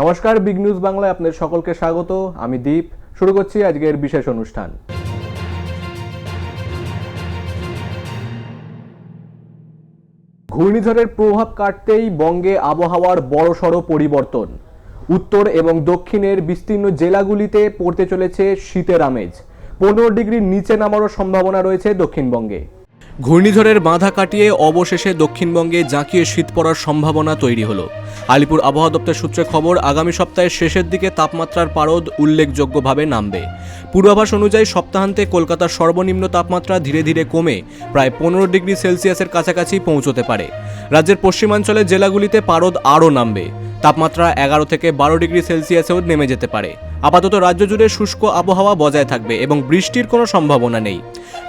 নমস্কার big news বাংলায় আপনাদের সকলকে স্বাগত। আমি দীপ। শুরু করছি আজকের বিশেষ অনুষ্ঠান। ঘূর্ণিঝড়ের প্রভাব কাটতেই বঙ্গে আবহাওয়ার বড়সড় পরিবর্তন। উত্তর এবং দক্ষিণের বিস্তীর্ণ জেলাগুলিতে পড়তে চলেছে শীতের আমেজ। পনেরো ডিগ্রির নিচে নামারও সম্ভাবনা রয়েছে দক্ষিণবঙ্গে। ঘূর্ণিঝড়ের বাধা কাটিয়ে অবশেষে দক্ষিণবঙ্গে জাঁকিয়ে শীত পড়ার সম্ভাবনা তৈরি হলো। আলিপুর আবহাওয়া দপ্তর সূত্রে খবর, আগামী সপ্তাহের শেষের দিকে তাপমাত্রার পারদ উল্লেখযোগ্যভাবে নামবে। পূর্বাভাস অনুযায়ী সপ্তাহান্তে কলকাতার সর্বনিম্ন তাপমাত্রা ধীরে ধীরে কমে প্রায় পনেরো ডিগ্রি সেলসিয়াসের কাছাকাছি পৌঁছতে পারে। রাজ্যের পশ্চিমাঞ্চলের জেলাগুলিতে পারদ আরও নামবে। তাপমাত্রা এগারো থেকে বারো ডিগ্রি সেলসিয়াসেও নেমে যেতে পারে। আপাতত রাজ্য জুড়ে শুষ্ক আবহাওয়া বজায় থাকবে এবং বৃষ্টির কোনো সম্ভাবনা নেই।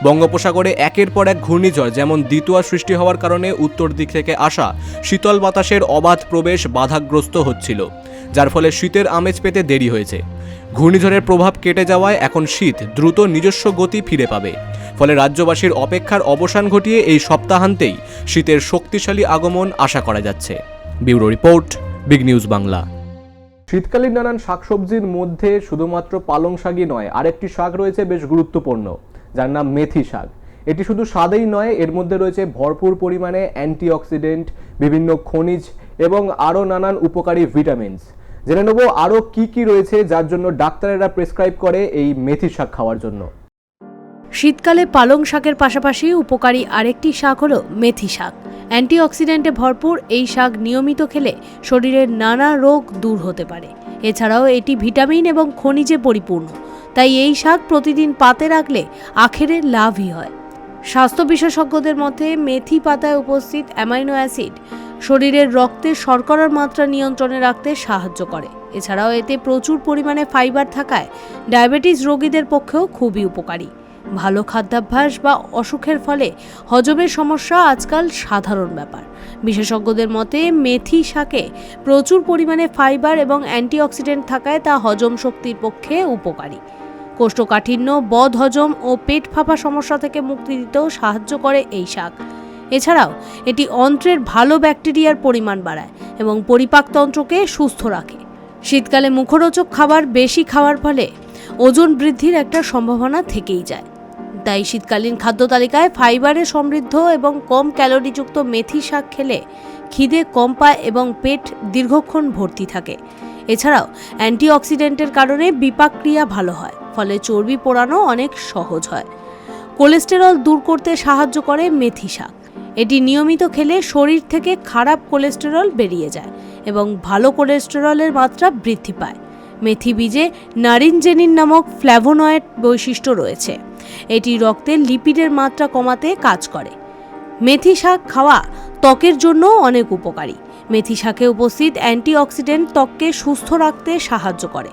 বঙ্গোপসাগরে একের পর এক ঘূর্ণিঝড় যেমন দ্বিতীয় সৃষ্টি হওয়ার কারণে উত্তর দিক থেকে আসা শীতল বাতাসের অবাধ প্রবেশ বাধাগ্রস্ত হচ্ছিল, যার ফলে শীতের আমেজ পেতে দেরি হয়েছে। ঘূর্ণিঝড়ের প্রভাব কেটে যাওয়ায় এখন শীত দ্রুত নিজস্ব গতি ফিরে পাবে। ফলে রাজ্যবাসীর অপেক্ষার অবসান ঘটিয়ে এই সপ্তাহান্তেই শীতের শক্তিশালী আগমন আশা করা যাচ্ছে। Bureau report. Big news Bangla. শীতকালীন নানান শাকসবজির মধ্যে শুধুমাত্র পালং শাকই নয়, আরেকটি শাক রয়েছে বেশ গুরুত্বপূর্ণ, যার নাম মেথি শাক। এটি শুধু স্বাদেই নয়, এর মধ্যে রয়েছে ভরপুর পরিমাণে অ্যান্টিঅক্সিডেন্ট, বিভিন্ন খনিজ এবং আরও নানান উপকারী ভিটামিনস। জেনে নেব আরও কি কি রয়েছে যার জন্য ডাক্তারেরা প্রেসক্রাইব করে এই মেথি শাক খাওয়ার জন্য। শীতকালে পালং শাকের পাশাপাশি উপকারী আরেকটি শাক হলো মেথি শাক। অ্যান্টিঅক্সিডেন্টে ভরপুর এই শাক নিয়মিত খেলে শরীরের নানা রোগ দূর হতে পারে। এছাড়াও এটি ভিটামিন এবং খনিজে পরিপূর্ণ। তাই এই শাক প্রতিদিন পাতে রাখলে আখেরের লাভই হয়। স্বাস্থ্য বিশেষজ্ঞদের মতে মেথি পাতায় উপস্থিত অ্যামাইনো অ্যাসিড শরীরের রক্তে শর্করার মাত্রা নিয়ন্ত্রণে রাখতে সাহায্য করে। এছাড়াও এতে প্রচুর পরিমাণে ফাইবার থাকায় ডায়াবেটিস রোগীদের পক্ষেও খুবই উপকারী। ভালো খাদ্যাভ্যাস বা অসুখের ফলে হজমের সমস্যা আজকাল সাধারণ ব্যাপার। বিশেষজ্ঞদের মতে, মেথি শাকে প্রচুর পরিমাণে ফাইবার এবং অ্যান্টিঅক্সিডেন্ট থাকায় তা হজম শক্তির পক্ষে উপকারী। কোষ্ঠকাঠিন্য, বদ হজম ও পেট ফাঁপা সমস্যা থেকে মুক্তি দিতেও সাহায্য করে এই শাক। এছাড়াও, এটি অন্ত্রের ভালো ব্যাকটেরিয়ার পরিমাণ বাড়ায় এবং পরিপাকতন্ত্রকে সুস্থ রাখে। শীতকালে মুখরোচক খাবার বেশি খাওয়ার ফলে ওজন বৃদ্ধির একটা সম্ভাবনা থেকেই যায়। তাই শীতকালীন খাদ্য তালিকায় ফাইবারে সমৃদ্ধ এবং কম ক্যালোরিযুক্ত মেথি শাক খেলে খিদে কম পায় এবং পেট দীর্ঘক্ষণ ভর্তি থাকে। এছাড়াও, অ্যান্টিঅক্সিডেন্টের কারণে বিপাকক্রিয়া ভালো হয়, ফলে চর্বি পোড়ানো অনেক সহজ হয়। কোলেস্টেরল দূর করতে সাহায্য করে মেথি শাক। এটি নিয়মিত খেলে শরীর থেকে খারাপ কোলেস্টেরল বেরিয়ে যায় এবং ভালো কোলেস্টেরলের মাত্রা বৃদ্ধি পায়। মেথি বীজে নারিনজেনিন নামক ফ্ল্যাভোনয়েড বৈশিষ্ট্য রয়েছে। এটি রক্তের লিপিডের মাত্রা কমাতে কাজ করে। মেথি শাক খাওয়া ত্বকের জন্য অনেক উপকারী। মেথি শাকে উপস্থিত অ্যান্টিঅক্সিডেন্ট ত্বককে সুস্থ রাখতে সাহায্য করে।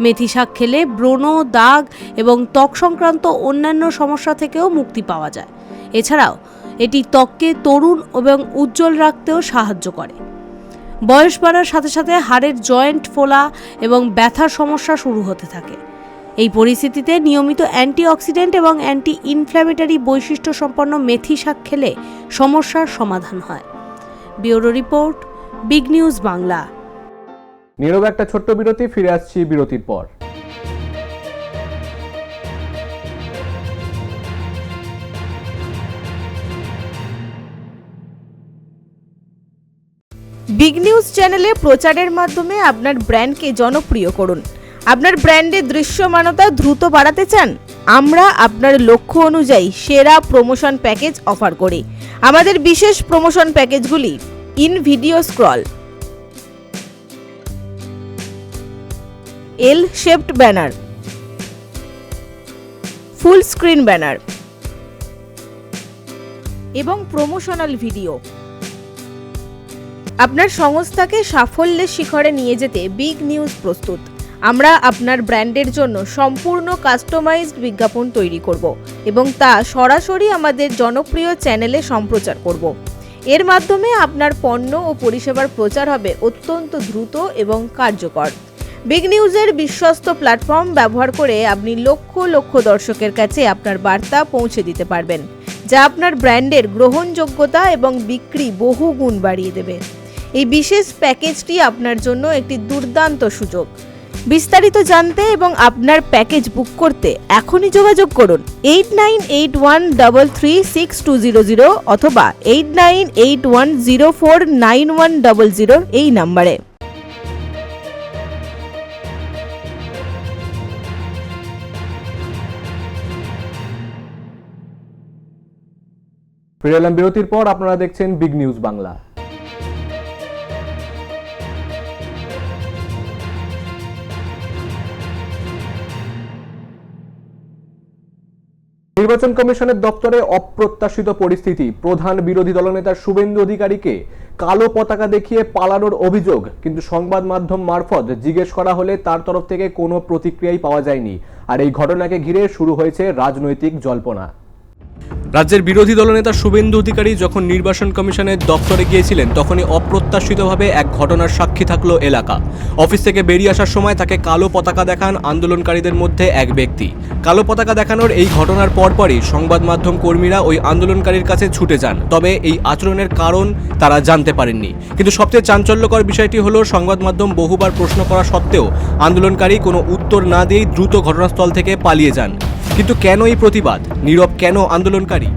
মেথি শাক খেলে ব্রণ, দাগ এবং ত্বক সংক্রান্ত অন্যান্য সমস্যা থেকেও মুক্তি পাওয়া যায়। এছাড়াও, এটি ত্বককে তরুণ এবং উজ্জ্বল রাখতেও সাহায্য করে। বয়স বাড়ার সাথে সাথে হাড়ের জয়েন্ট ফোলা এবং ব্যথার সমস্যা শুরু হতে থাকে। এই পরিস্থিতিতে নিয়মিত অ্যান্টিঅক্সিডেন্ট এবং অ্যান্টি ইনফ্ল্যামেটারি বৈশিষ্ট্য সম্পন্ন মেথি শাক খেলে সমস্যার সমাধান হয়। Bureau report big news Bangla. নীরব একটা ছোট্ট বিরতি ফিরে আসছি বিরতির পর। বিগ নিউজ চ্যানেলে প্রচারের মাধ্যমে আপনার ব্র্যান্ডকে জনপ্রিয় করুন। আপনার ব্র্যান্ডের দৃশ্যমানতা দ্রুত বাড়াতে চান? আমরা আপনার লক্ষ্য অনুযায়ী সেরা প্রমোশন প্যাকেজ অফার করি। আমাদের বিশেষ promotion প্যাকেজগুলি in video scroll L shaped banner full screen banner এবং প্রমোশনাল ভিডিও আপনার সংস্থাকে সাফল্যের শিখরে নিয়ে যেতে বিগ নিউজ প্রস্তুত। আমরা আপনার ব্র্যান্ডের জন্য সম্পূর্ণ কাস্টমাইজড বিজ্ঞাপন তৈরি করব এবং তা সরাসরি আমাদের জনপ্রিয় চ্যানেলে সম্প্রচার করব। এর মাধ্যমে আপনার পণ্য ও পরিষেবার প্রচার হবে অত্যন্ত দ্রুত এবং কার্যকর। বিগ নিউজের বিশ্বস্ত প্ল্যাটফর্ম ব্যবহার করে আপনি লক্ষ লক্ষ দর্শকের কাছে আপনার বার্তা পৌঁছে দিতে পারবেন, যা আপনার ব্র্যান্ডের গ্রহণযোগ্যতা এবং বিক্রি বহু গুণ বাড়িয়ে দেবে। এই বিশেষ প্যাকেজটি আপনার জন্য একটি দুর্দান্ত সুযোগ। বিস্তারিত জানতে এবং আপনার প্যাকেজ বুক করতে এখনই যোগাযোগ করুন। Eight nine eight one double three six two zero zero অথবা eight nine eight one zero four nine one double zero এই নাম্বারে। ফিরে বিরতির পর, আপনারা দেখছেন বিগ নিউজ বাংলা নির্বাচন কমিশনের দপ্তরে অপ্রত্যাশিত পরিস্থিতি। প্রধান বিরোধী দলনেতা শুভেন্দু অধিকারীকে কালো পতাকা দেখিয়ে পালানোর অভিযোগ, কিন্তু সংবাদ মাধ্যম মারফত জিজ্ঞেস করা হলে তার তরফ থেকে কোনো প্রতিক্রিয়াই পাওয়া যায়নি। আর এই ঘটনাকে ঘিরে শুরু হয়েছে রাজনৈতিক জল্পনা। রাজ্যের বিরোধী দলনেতা শুভেন্দু অধিকারী যখন নির্বাচন কমিশনের দপ্তরে গিয়েছিলেন, তখনই অপ্রত্যাশিতভাবে এক ঘটনার সাক্ষী থাকল এলাকা। অফিস থেকে বেরিয়ে আসার সময় তাকে কালো পতাকা দেখান আন্দোলনকারীদের মধ্যে এক ব্যক্তি। কালো পতাকা দেখানোর এই ঘটনার পরপরই সংবাদ মাধ্যম কর্মীরা ওই আন্দোলনকারীর কাছে ছুটে যান। তবে এই আচরণের কারণ তারা জানতে পারেননি। কিন্তু সবচেয়ে চাঞ্চল্যকর বিষয়টি হলো, সংবাদ মাধ্যম বহুবার প্রশ্ন করা সত্ত্বেও আন্দোলনকারী কোনো উত্তর না দিয়েই দ্রুত ঘটনাস্থল থেকে পালিয়ে যান। কিন্তু কেন এই প্রতিবাদ? নীরব কেন আন্দোলনকারী?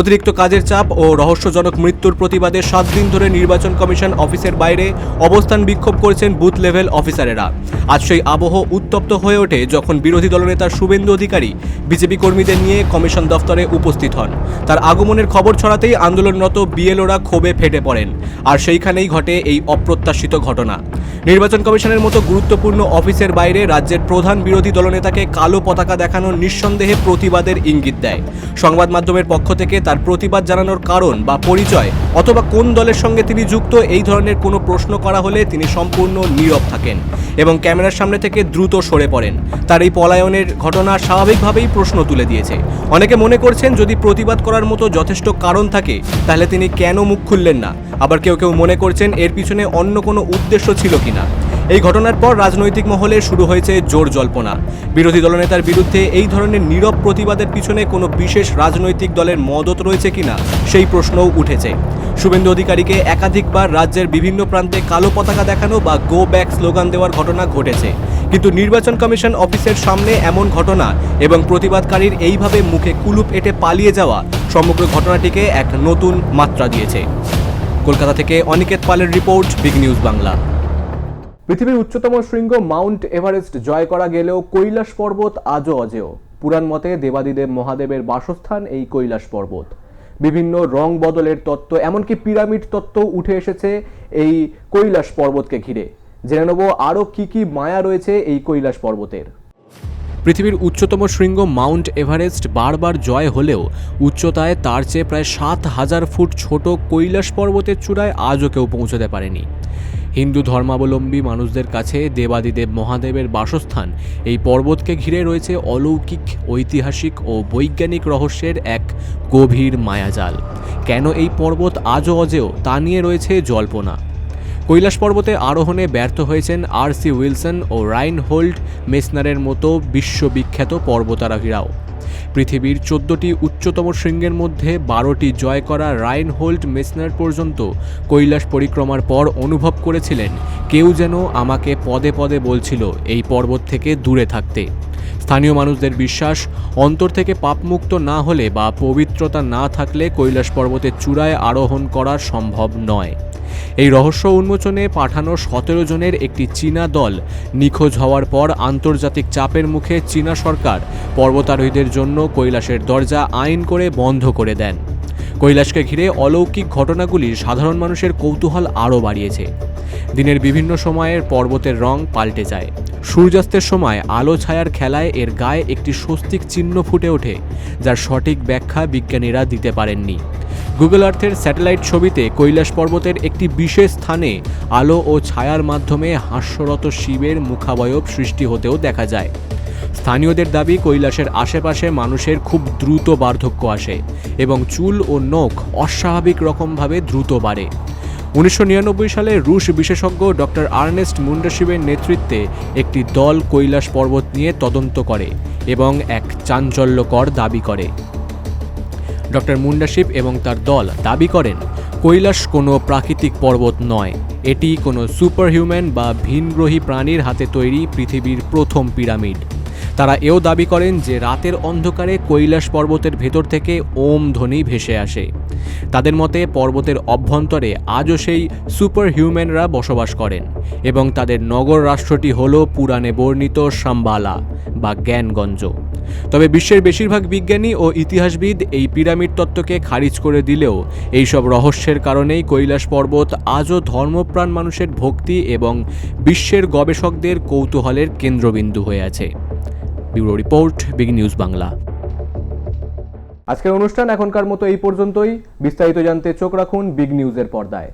অতিরিক্ত কাজের চাপ ও রহস্যজনক মৃত্যুর প্রতিবাদে সাত দিন ধরে নির্বাচন কমিশন অফিসের বাইরে অবস্থান বিক্ষোভ করেছেন বুথ লেভেল অফিসারেরা। আজ সেই আবহ উত্তপ্ত হয়ে ওঠে যখন বিরোধী দলনেতা শুভেন্দু অধিকারী, বিজেপি কর্মীদের নিয়ে কমিশন দফতরে উপস্থিত হন। তার আগমনের খবর ছড়াতেই আন্দোলনরত বিএলওরা ক্ষোভে ফেটে পড়েন। আর সেইখানেই ঘটে এই অপ্রত্যাশিত ঘটনা। নির্বাচন কমিশনের মতো গুরুত্বপূর্ণ অফিসের বাইরে রাজ্যের প্রধান বিরোধী দলনেতাকে কালো পতাকা দেখানো নিঃসন্দেহে প্রতিবাদের ইঙ্গিত দেয়। সংবাদ মাধ্যমের পক্ষ থেকে তার প্রতিবাদ জানানোর কারণ বা পরিচয় অথবা কোন দলের সঙ্গে তিনি যুক্ত এই ধরনের কোনো প্রশ্ন করা হলে তিনি সম্পূর্ণ নীরব থাকেন এবং ক্যামেরার সামনে থেকে দ্রুত সরে পড়েন। তার এই পলায়নের ঘটনা স্বাভাবিকভাবেই প্রশ্ন তুলে দিয়েছে। অনেকে মনে করছেন যদি প্রতিবাদ করার মতো যথেষ্ট কারণ থাকে, তাহলে তিনি কেন মুখ খুললেন না? আবার কেউ কেউ মনে করছেন এর পিছনে অন্য কোনো উদ্দেশ্য ছিল কিনা এই ঘটনার পর রাজনৈতিক মহলে শুরু হয়েছে জোর জল্পনা। বিরোধী দলনেতার বিরুদ্ধে এই ধরনের নীরব প্রতিবাদের পিছনে কোনো বিশেষ রাজনৈতিক দলের মদত রয়েছে কিনা সেই প্রশ্নও উঠেছে। শুভেন্দু অধিকারীকে একাধিকবার রাজ্যের বিভিন্ন প্রান্তে কালো পতাকা দেখানো বা গো ব্যাক স্লোগান দেওয়ার ঘটনা ঘটেছে। কিন্তু নির্বাচন কমিশন অফিসের সামনে এমন ঘটনা এবং প্রতিবাদকারীর এইভাবে মুখে কুলুপ এঁটে পালিয়ে যাওয়া সমগ্র ঘটনাটিকে এক নতুন মাত্রা দিয়েছে। কলকাতা থেকে অনিকেত পালের রিপোর্ট বিগ নিউজ বাংলা পৃথিবীর উচ্চতম শৃঙ্গ মাউন্ট এভারেস্ট জয় করা গেলেও কৈলাস পর্বত আজও অজেয়। পুরাণ মতে দেবাদিদেব মহাদেবের বাসস্থান এই কৈলাস পর্বত। বিভিন্ন রং বদলের তত্ত্ব, এমনকি পিরামিড তত্ত্ব উঠে এসেছে এই কৈলাস পর্বতকে ঘিরে। জেনে নেব আরও কী কী মায়া রয়েছে এই কৈলাস পর্বতের। পৃথিবীর উচ্চতম শৃঙ্গ মাউন্ট এভারেস্ট বারবার জয় হলেও উচ্চতায় তার চেয়ে প্রায় সাত হাজার ফুট ছোট কৈলাস পর্বতের চূড়ায় আজও কেউ পৌঁছতে পারেনি। হিন্দু ধর্মাবলম্বী মানুষদের কাছে দেবাদিদেব মহাদেবের বাসস্থান। এই পর্বতকে ঘিরে রয়েছে অলৌকিক, ঐতিহাসিক ও বৈজ্ঞানিক রহস্যের এক গভীর মায়াজাল। কেন এই পর্বত আজও অজেয়, তা নিয়ে রয়েছে জল্পনা। কৈলাস পর্বতে আরোহণে ব্যর্থ হয়েছেন আর সি উইলসন ও রাইন হোল্ড মেসনারের মতো বিশ্ববিখ্যাত পর্বতারোহীরাও। পৃথিবীর চোদ্দটি উচ্চতম শৃঙ্গের মধ্যে বারোটি জয় করা রাইন হোল্ড মেসনার পর্যন্ত কৈলাস পরিক্রমার পর অনুভব করেছিলেন, কেউ যেন আমাকে পদে পদে বলছিল এই পর্বত থেকে দূরে থাকতে। স্থানীয় মানুষদের বিশ্বাস, অন্তর থেকে পাপমুক্ত না হলে বা পবিত্রতা না থাকলে কৈলাস পর্বতের চূড়ায় আরোহণ করা সম্ভব নয়। এই রহস্য উন্মোচনে পাঠানো সতেরো জনের একটি চীনা দল। নিখোঁজ হওয়ার পর আন্তর্জাতিক চাপের মুখে চীনা সরকার পর্বতারোহীদের জন্য কৈলাসের দরজা আইন করে বন্ধ করে দেন। কৈলাসকে ঘিরে অলৌকিক ঘটনাগুলি সাধারণ মানুষের কৌতূহল আরও বাড়িয়েছে। দিনের বিভিন্ন সময়ের পর্বতের রং পাল্টে যায়। সূর্যাস্তের সময় আলো ছায়ার খেলায় এর গায়ে একটি স্বস্তিক চিহ্ন ফুটে ওঠে, যার সঠিক ব্যাখ্যা বিজ্ঞানীরা দিতে পারেননি। গুগল আর্থের স্যাটেলাইট ছবিতে কৈলাস পর্বতের একটি বিশেষ স্থানে আলো ও ছায়ার মাধ্যমে হাস্যরত শিবের মুখাবয়ব সৃষ্টি হতেও দেখা যায়। স্থানীয়দের দাবি, কৈলাসের আশেপাশে মানুষের খুব দ্রুত বার্ধক্য আসে এবং চুল ও নখ অস্বাভাবিক রকমভাবে দ্রুত বাড়ে। উনিশশো নিরানব্বই সালে রুশ বিশেষজ্ঞ ডক্টর আর্নেস্ট মুন্ডাশিবের নেতৃত্বে একটি দল কৈলাস পর্বত নিয়ে তদন্ত করে এবং এক চাঞ্চল্যকর দাবি করে। ডক্টর মুন্ডাশিপ এবং তার দল দাবি করেন, কৈলাস কোনো প্রাকৃতিক পর্বত নয়। এটি কোনো সুপারহিউম্যান বা ভিনগ্রহী প্রাণীর হাতে তৈরি পৃথিবীর প্রথম পিরামিড। তারা এও দাবি করেন যে রাতের অন্ধকারে কৈলাস পর্বতের ভেতর থেকে ওম ধ্বনি ভেসে আসে। তাদের মতে, পর্বতের অভ্যন্তরে আজও সেই সুপার হিউম্যানরা বসবাস করেন এবং তাদের নগর রাষ্ট্রটি হল পুরাণে বর্ণিত সাম্বালা বা জ্ঞানগঞ্জ। তবে বিশ্বের বেশিরভাগ বিজ্ঞানী ও ইতিহাসবিদ এই পিরামিড তত্ত্বকে খারিজ করে দিলেও এইসব রহস্যের কারণেই কৈলাস পর্বত আজও ধর্মপ্রাণ মানুষের ভক্তি এবং বিশ্বের গবেষকদের কৌতূহলের কেন্দ্রবিন্দু হয়ে আছে। Bureau report, big news Bangla. আজকের অনুষ্ঠান এখনকার মতো এই পর্যন্তই। বিস্তারিত জানতে চোখ রাখুন বিগ নিউজের পর্দায়।